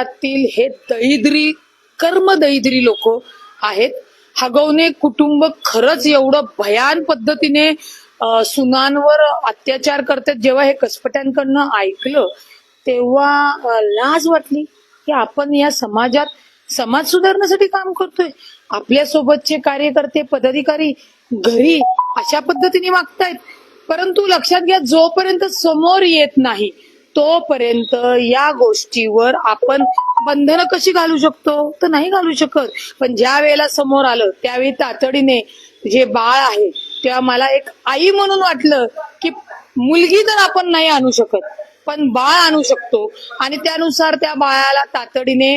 महाराष्ट्रातील हे दहिद्री कर्म दहिद्री लोक आहेत. हगवणे कुटुंब खरंच एवढं भयान पद्धतीने सुनांवर अत्याचार करतात. जेव्हा हे कसपट्यांकडनं ऐकलं तेव्हा लाज वाटली की आपण या समाजात समाज सुधारण्यासाठी काम करतोय. आपल्या सोबतचे कार्यकर्ते पदाधिकारी घरी अशा पद्धतीने वागतायत परंतु लक्षात घ्या जोपर्यंत समोर येत नाही तोपर्यंत या गोष्टीवर आपण बंधनं कशी घालू शकतो? तर नाही घालू शकत. पण ज्या वेळेला समोर आलं त्यावेळी तातडीने जे बाळ आहे तेव्हा मला एक आई म्हणून वाटलं की मुलगी तर आपण नाही आणू शकत पण बाळ आणू शकतो. आणि त्यानुसार त्या बाळाला तातडीने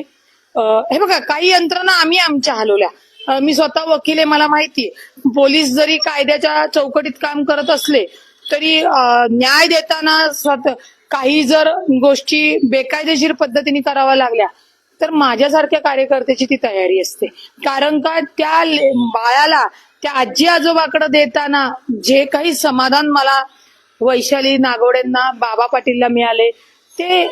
हे बघा काही यंत्रणा आम्ही आमच्या हलवल्या. मी स्वतः वकील आहे मला माहिती पोलीस जरी कायद्याच्या चौकटीत काम करत असले तरी न्याय देताना स्वतः काही जर गोष्टी बेकायदेशीर पद्धतीने कराव्या लागल्या तर माझ्यासारख्या कार्यकर्त्याची ती तयारी असते. कारण का त्या ले- बाळाला त्या आजी आजोबाकडे देताना जे काही समाधान मला वैशाली नागवडेंना बाबा पाटीलला मिळाले ते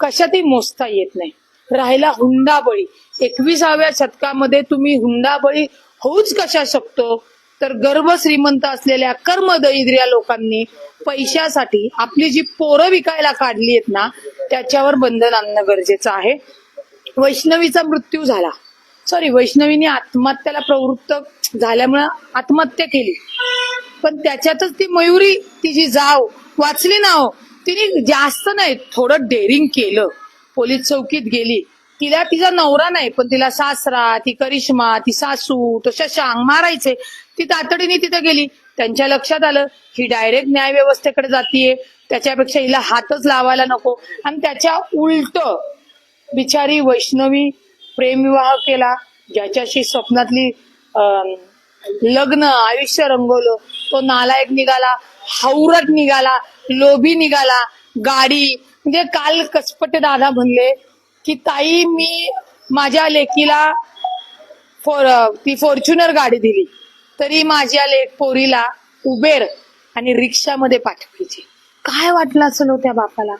कशातही मोजता येत नाही. राहिला हुंडाबळी. एकविसाव्या शतकामध्ये तुम्ही हुंडाबळी होऊच कशा शकतो? तर गर्भ श्रीमंत असलेल्या कर्मदरिद्र्या लोकांनी पैशासाठी आपली जी पोरं विकायला काढली आहेत ना त्याच्यावर बंधन आणणं गरजेचं आहे. वैष्णवीचा मृत्यू झाला. सॉरी वैष्णवीने आत्महत्याला प्रवृत्त झाल्यामुळे आत्महत्या केली. पण त्याच्यातच ती मयुरी तिची जाव वाचली ना हो तिने जास्त नाही थोडं डेअरिंग केलं. पोलीस चौकीत गेली. तिला तिचा नवरा नाही पण तिला सासरा ती करिश्मा ती सासू तो शशांक मारायचे. ती तातडीने तिथं गेली. त्यांच्या लक्षात आलं ही डायरेक्ट न्याय व्यवस्थेकडे जातीये. त्याच्यापेक्षा हिला हातच लावायला नको. आणि त्याच्या उलट बिचारी वैष्णवी प्रेमविवाह केला ज्याच्याशी स्वप्नातली लग्न आयुष्य रंगवलं. तो नालायक निघाला हौरत निघाला लोभी निघाला गाडी म्हणजे काल कसपटे दादा म्हणले की ताई मी माझ्या लेकीला फोर ती फॉर्च्युनर गाडी दिली. तरी माझ्या लेक पोरीला उबेर आणि रिक्षामध्ये पाठवायची. काय वाटलं असेल हो त्या बापाला?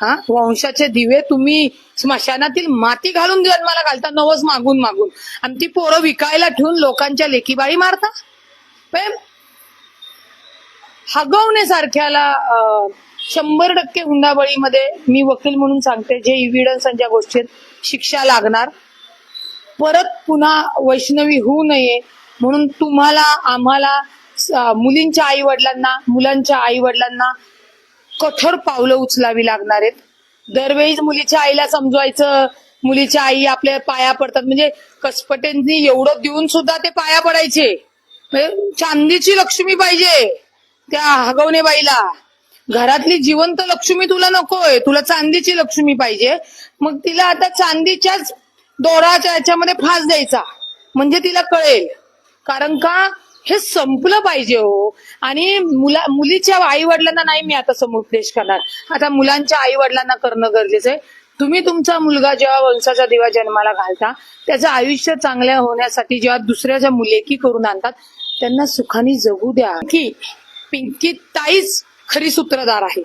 हा? वंशाचे दिवे तुम्ही स्मशानातील माती घालून जन्माला घालता नवस मागून मागून. आणि ती पोरं विकायला ठेवून लोकांच्या लेकीबाळी मारता? पण हगवण्यासारख्याला अं, शंभर टक्के हुंडाबळीमध्ये मी वकील म्हणून सांगते जे इव्हिडन्स ज्या गोष्टीत शिक्षा लागणार. परत पुन्हा वैष्णवी होऊ नये म्हणून तुम्हाला आम्हाला मुलींच्या आई वडिलांना मुलांच्या आई वडिलांना कठोर पावलं उचलावी लागणार आहेत. दरवेळीच मुलीच्या आईला समजवायचं मुलीच्या आई आपल्या पाया पडतात. म्हणजे कसपटेंनी एवढं देऊन सुद्धा ते पाया पडायचे. म्हणजे चांदीची लक्ष्मी पाहिजे त्या हगवणे बाईला. घरातली जिवंत लक्ष्मी तुला नकोय. तुला चांदीची लक्ष्मी पाहिजे. मग तिला आता चांदीच्याच दोराच्या याच्यामध्ये फास द्यायचा. म्हणजे तिला कळेल. कारण का? हे संपलं पाहिजे हो. आणि मुला मुलीच्या आई वडिलांना नाही मी आता समुपदेश करणार. आता मुलांच्या आई वडिलांना करणं गरजेचं आहे. तुम्ही तुमचा मुलगा जेव्हा वंशाचा दिवा जन्माला घालता त्याचं आयुष्य चांगल्या होण्यासाठी जेव्हा दुसऱ्याच्या मुलेकी करून आणतात त्यांना सुखाने जगू द्या. की पिंकी ताईच खरी सूत्रधार आहे.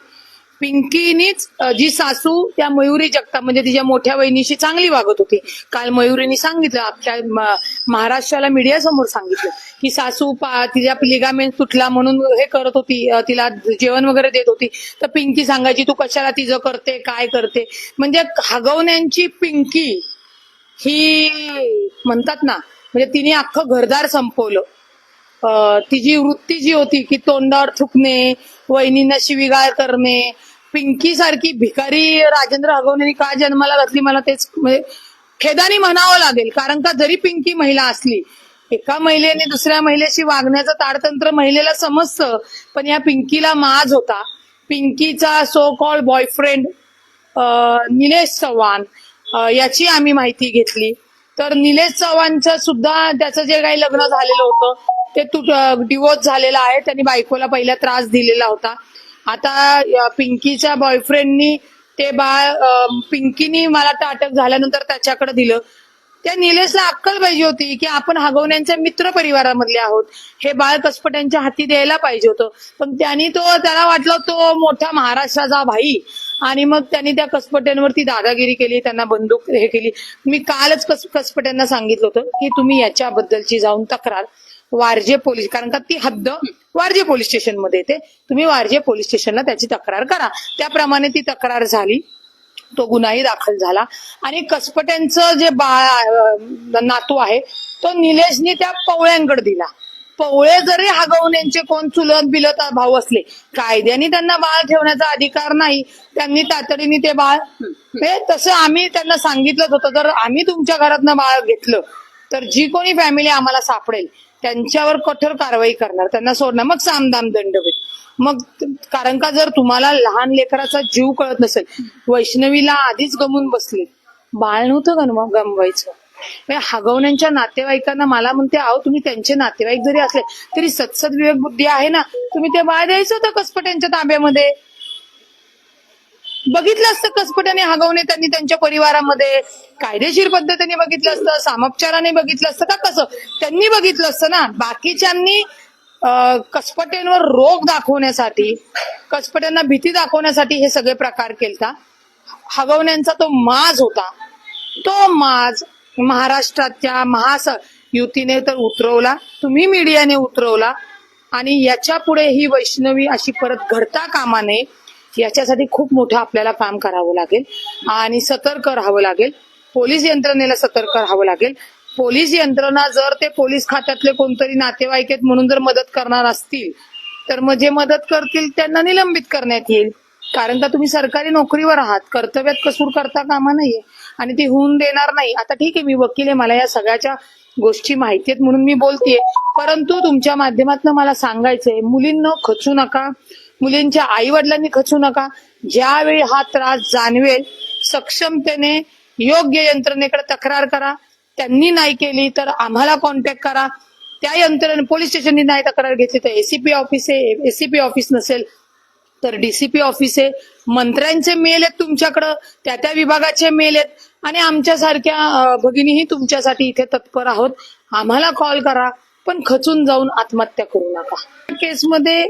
पिंकीनीच जी सासू त्या मयुरी जगता म्हणजे तिच्या मोठ्या बहिणीशी चांगली वागत होती. काल मयुरीने सांगितलं आपल्या महाराष्ट्राला मीडिया समोर सांगितलं की सासू पा तिच्या लिगामेंट तुटला म्हणून हे करत होती तिला जेवण वगैरे देत होती. तर पिंकी सांगायची तू कशाला तिचं करते काय करते? म्हणजे हगवण्यांची पिंकी ही म्हणतात ना म्हणजे तिने अख्खं घरदार संपवलं. तिची वृत्ती जी होती की तोंडावर थुकणे वहिनींना शिवीगाळ करणे पिंकी सारखी भिकारी राजेंद्र हगवणे का जन्माला घातली मला तेच म्हणजे खेदानी म्हणावं लागेल. कारण का जरी पिंकी महिला असली एका महिलेने दुसऱ्या महिलेशी वागण्याचं ताडतंत्र महिलेला समजतं पण या पिंकीला माज होता. पिंकीचा so called boyfriend Nilesh Chavan याची आम्ही माहिती घेतली. तर निलेश चव्हाणचं सुद्धा त्याचं जे काही लग्न झालेलं होतं ते तू डिवोर्स झालेला आहे. त्यांनी बायकोला पहिला त्रास दिलेला होता. आता पिंकीच्या बॉयफ्रेंडनी ते बाळ पिंकीनी मला तर अटक झाल्यानंतर त्याच्याकडे दिलं. त्या निलेशला अक्कल पाहिजे होती की आपण हगवण्यांच्या मित्र परिवारामधले आहोत. हे बाळ कसपट्यांच्या हाती द्यायला पाहिजे होतं. पण त्यांनी तो त्याला वाटलं तो मोठा महाराष्ट्राचा भाई. आणि मग त्यांनी त्या कसपट्यांवरती दादागिरी केली त्यांना बंदूक हे केली. मी कालच कस कसपट्यांना सांगितलं होतं की तुम्ही याच्याबद्दलची जाऊन तक्रार. वारजे पोलीस कारण का ती हद्द वारजे पोलीस स्टेशनमध्ये येते. तुम्ही वारजे पोलीस स्टेशनला त्याची तक्रार करा. त्याप्रमाणे ती तक्रार झाली. तो गुन्हाही दाखल झाला. आणि कसपट्यांचं जे बाळ नातू आहे तो निलेशनी त्या पवळ्यांकडे दिला. पवळे जरी हगवण्यांचे कोण चुलत बिलत भाऊ असले कायद्याने त्यांना बाळ ठेवण्याचा अधिकार नाही. त्यांनी तातडीने ते बाळ हे तसं आम्ही त्यांना सांगितलंच होतं. जर आम्ही तुमच्या घरातनं बाळ घेतलं तर जी कोणी फॅमिली आम्हाला सापडेल त्यांच्यावर कठोर कारवाई करणार. त्यांना सोडणार. मग सामदाम दंड होईल मग कारण का जर तुम्हाला लहान लेकराचा जीव कळत नसेल वैष्णवीला आधीच गमून बसले. बाळ नव्हतं गम गमवायचं. हगवण्यांच्या नातेवाईकांना मला म्हणते अहो तुम्ही त्यांचे नातेवाईक जरी असले तरी सत्सद विवेक बुद्धी आहे ना. तुम्ही ते बाळ द्यायचं होतं कसपट्यांच्या ताब्यामध्ये? बघितलं असतं कसपट्याने हगवणे त्यांनी त्यांच्या परिवारामध्ये कायदेशीर पद्धतीने बघितलं असतं सामोपचाराने बघितलं असतं का कसं? त्यांनी बघितलं असतं ना. बाकीच्यांनी कसपट्यांवर रोग दाखवण्यासाठी कसपट्यांना भीती दाखवण्यासाठी हे सगळे प्रकार केलता. हगवण्यांचा तो माज होता. तो माज महाराष्ट्राच्या महास युतीने तर उतरवला तुम्ही मीडियाने उतरवला आणि याच्यापुढे ही वैष्णवी अशी परत घडता कामा नये याच्यासाठी खूप मोठं आपल्याला काम करावं लागेल. आणि सतर्क राहावं लागेल. पोलीस यंत्रणेला सतर्क राहावं लागेल. पोलीस यंत्रणा जर ते पोलीस खात्यातले कोणतरी नातेवाईक आहेत म्हणून जर मदत करणार असतील तर मग जे मदत करतील त्यांना निलंबित करण्यात येईल. कारण का तुम्ही सरकारी नोकरीवर आहात. कर्तव्यात कसूर करता कामा नाहीये आणि ती होऊन देणार नाही. आता ठीक आहे मी वकील आहे. मला या सगळ्याच्या गोष्टी माहिती आहेत म्हणून मी बोलतेय. परंतु तुमच्या माध्यमातून मला सांगायचंय मुलींना खचू नका. मुलींच्या आई वडिलांनी खचू नका. ज्यावेळी हा त्रास जाणवेल सक्षमतेने योग्य यंत्रणेकडे तक्रार करा. त्यांनी नाही केली तर आम्हाला कॉन्टॅक्ट करा. त्या यंत्रणे पोलीस स्टेशननी नाही तक्रार घेतली तर एसीपी ऑफिस आहे. एसीपी ऑफिस नसेल तर डीसीपी ऑफिस आहे. मंत्र्यांचे मेल आहेत तुमच्याकडं. त्या त्या विभागाचे मेल आहेत. आणि आमच्यासारख्या भगिनीही तुमच्यासाठी इथे तत्पर आहोत. आम्हाला कॉल करा. पण खचून जाऊन आत्महत्या करू नका. केसमध्ये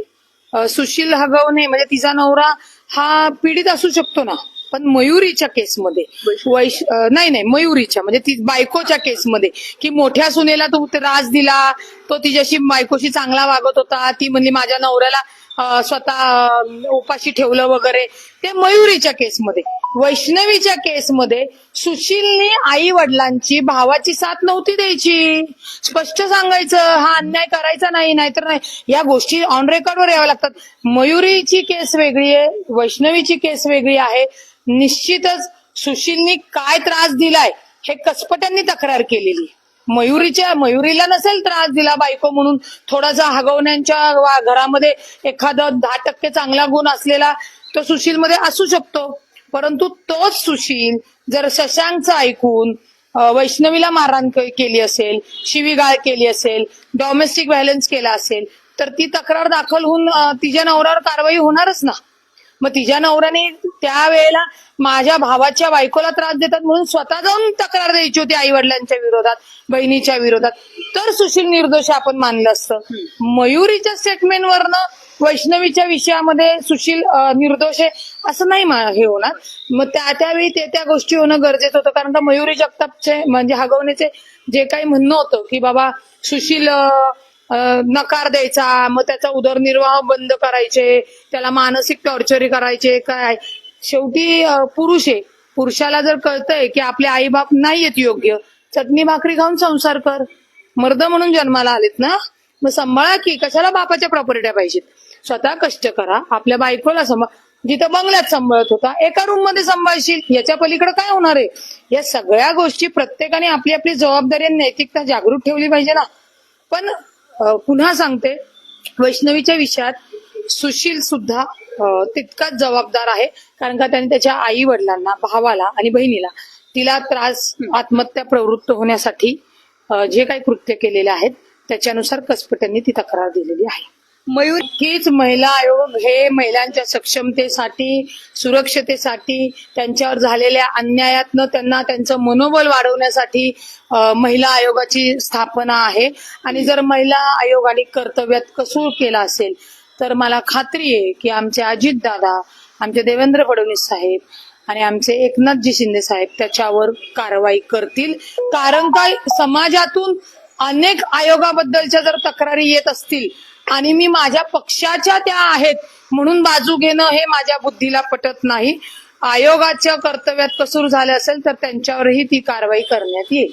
सुशील हगवणे म्हणजे तिचा नवरा हा पीडित असू शकतो ना पण मयुरीच्या केसमध्ये. वैश नाही नाही मयुरीच्या म्हणजे ती बायकोच्या केसमध्ये. की मोठ्या सुनेला तो त्रास दिला तो तिच्याशी बायकोशी चांगला वागत होता ती म्हणली माझ्या नवऱ्याला स्वतः उपाशी ठेवलं वगैरे. ते मयुरीच्या केसमध्ये. वैष्णवीच्या केसमध्ये सुशीलने आई वडिलांची भावाची साथ नव्हती द्यायची. स्पष्ट सांगायचं हा अन्याय करायचा नाही नाहीतर नाही. या गोष्टी ऑन रेकॉर्डवर याव्या लागतात. मयुरीची केस वेगळी आहे वैष्णवीची केस वेगळी आहे. निश्चितच सुशीलनी काय त्रास दिलाय हे कसपट्यांनी तक्रार केलेली. मयुरीच्या मयुरीला नसेल त्रास दिला बायको म्हणून. थोडासा हगवण्यांच्या घरामध्ये एखादा दहा टक्के चांगला गुण असलेला तो सुशील मध्ये असू शकतो. परंतु तोच सुशील जर शशांकचं ऐकून वैष्णवीला मारहाण केली असेल शिवीगाळ केली असेल डॉमेस्टिक व्हायलन्स केला असेल तर ती तक्रार दाखल होऊन तिच्या नवऱ्यावर कारवाई होणारच ना. मग तिच्या नवऱ्याने त्यावेळेला माझ्या भावाच्या बायकोला त्रास देतात म्हणून स्वतः जाऊन तक्रार द्यायची होती आई वडिलांच्या विरोधात बहिणीच्या विरोधात. तर सुशील निर्दोष आपण मानलं असतं. मयुरीच्या स्टेटमेंटवरनं वैष्णवीच्या विषयामध्ये सुशील निर्दोष आहे असं नाही हे होणार. मग त्या त्यावेळी ते त्या गोष्टी होणं गरजेचं होतं. कारण का मयुरी जगतापचे म्हणजे हगवण्याचे जे काही म्हणणं होतं की बाबा सुशील नकार द्यायचा मग त्याचा उदरनिर्वाह बंद करायचे त्याला मानसिक टॉर्चरी करायचे काय? शेवटी पुरुष आहे. पुरुषाला जर कळतंय की आपले आईबाप नाही आहेत योग्य चटणी भाकरी खाऊन संसार कर. मर्द म्हणून जन्माला आलेत ना? मग सांभाळा की कशाला बापाच्या प्रॉपर्ट्या पाहिजेत? स्वतः कष्ट करा. आपल्या बायकोला सांभाळ जिथं बंगल्यात सांभाळत होता एका रूममध्ये सांभाळशील. याच्या पलीकडे काय होणार आहे? या सगळ्या गोष्टी प्रत्येकाने आपली आपली जबाबदारी आणि नैतिकता जागृत ठेवली पाहिजे ना. पण पुन्हा सांगते वैष्णवीच्या विषयात सुशील सुद्धा तितकाच जबाबदार आहे. कारण का त्याने त्याच्या आई वडिलांना भावाला आणि बहिणीला तिला त्रास आत्महत्या प्रवृत्त होण्यासाठी जे काही कृत्य केलेले आहेत त्याच्यानुसार कसपट्यांनी ती तक्रार दिलेली आहे. मयूर हीच महिला आयोग हे महिलांच्या सक्षमतेसाठी सुरक्षतेसाठी त्यांच्यावर झालेल्या अन्यायातनं त्यांना त्यांचं मनोबल वाढवण्यासाठी महिला आयोगाची स्थापना आहे. आणि जर महिला आयोगाने कर्तव्यात कसूर केला असेल तर मला खात्री आहे की आमचे अजित दादा आमचे देवेंद्र फडणवीस साहेब आणि आमचे एकनाथजी शिंदे साहेब त्याच्यावर कारवाई करतील. कारण काय समाजातून अनेक आयोगाबद्दलच्या जर तक्रारी येत असतील आणि मी माझ्या पक्षाच्या त्या आहेत म्हणून बाजू घेणं हे माझ्या बुद्धीला पटत नाही. आयोगाच्या कर्तव्यात कसूर झाले असेल तर त्यांच्यावरही ती कारवाई करण्यात येईल.